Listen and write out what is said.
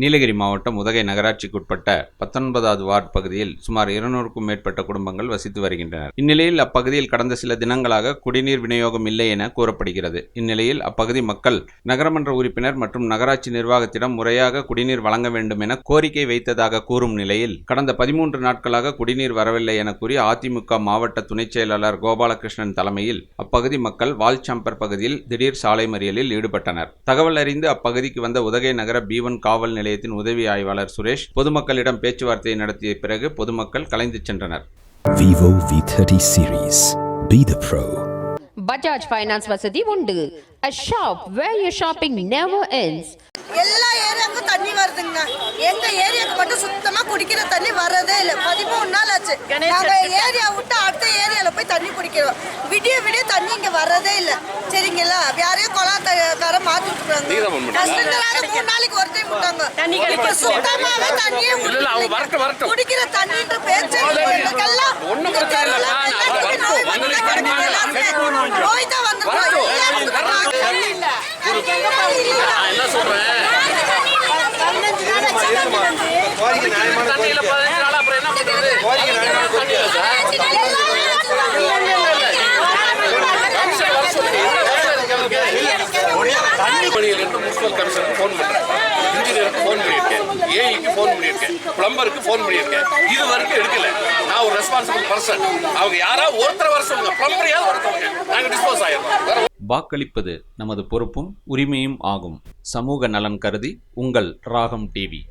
நீலகிரி மாவட்டம் உதகை நகராட்சிக்குட்பட்ட பத்தொன்பதாவது வார்டு பகுதியில் சுமார் இருநூறுக்கும் மேற்பட்ட குடும்பங்கள் வசித்து வருகின்றனர். இந்நிலையில் அப்பகுதியில் கடந்த சில தினங்களாக குடிநீர் விநியோகம் இல்லை என கூறப்படுகிறது. இந்நிலையில் அப்பகுதி மக்கள் நகரமன்ற உறுப்பினர் மற்றும் நகராட்சி நிர்வாகத்திடம் முறையாக குடிநீர் வழங்க வேண்டும் என கோரிக்கை வைத்ததாக கூறும் நிலையில் கடந்த பதிமூன்று நாட்களாக குடிநீர் வரவில்லை என கூறி அதிமுக மாவட்ட துணைச் செயலாளர் கோபாலகிருஷ்ணன் தலைமையில் அப்பகுதி மக்கள் வால்சம்பர் பகுதியில் திடீர் சாலை மறியலில் ஈடுபட்டனர். தகவல் அறிந்து அப்பகுதிக்கு வந்த உதகை நகர பீவன் காவல் நிலையத்தின் உதவி ஆய்வாளர் சுரேஷ் பொதுமக்களிடம் பேச்சுவார்த்தை நடத்திய பிறகு பொதுமக்கள் கலைந்து சென்றனர். Vivo V30 series. Be the pro. Bajaj finance வசதி உண்டு. A shop where your shopping never ends. எல்லா ஏரியாவுக்கும் தண்ணி வருதுங்க. எங்க ஏரியாவுக்கு மட்டும் சுத்தமா குடிக்கிற தண்ணி வரதே இல்லை. பதிமூணு நாள் ஆச்சு. நாங்க ஏரியா விட்டு வரதே இல்லை. சரிங்களா? யாரையும் கொலாக்கார மாத்தி விட்டுறாங்க கஷ்டத்தினால மூணு நாளைக்கு ஒரு டைம் விட்டாங்க. இப்ப சுத்தமாவே தண்ணியே. குடிக்கிற தண்ணின்ற பேச்சு கிடக்குது. நோய் தான் வந்துருக்கோம் வரட்டும். எல்லாத்துக்கும் வரட்டும். தண்ணி இல்ல அதுக்கு எங்க போய் இல்ல நான் என்ன சொல்றேன் தண்ணியில பதினஞ்சு நாள் அப்புறம் என்ன பண்றது தண்ணி இல்ல சார் கமிஷன் வர சொல்லுங்க தண்ணி பணியில் இருந்து முனிசிபல் கமிஷனருக்கு ஃபோன் பண்ணுறேன் இன்ஜினியருக்கு ஃபோன் பண்ணியிருக்கேன். ஏஇக்கு ஃபோன் பண்ணியிருக்கேன். பிளம்பருக்கு ஃபோன் பண்ணியிருக்கேன். இது வரைக்கும் எடுக்கல. நான் ஒரு ரெஸ்பான்சிபிள் பர்சன் அவங்க யாராவது ஒருத்தர் வர சொல்லுங்க. பிளம்பரையாவது ஒருத்தவங்க நாங்கள் டிஸ்போஸ் ஆயிடுறோம். வாக்களிப்பது நமது பொறுப்பும் உரிமையும் ஆகும். சமூக நலன் கருதி உங்கள் ராகம் டிவி.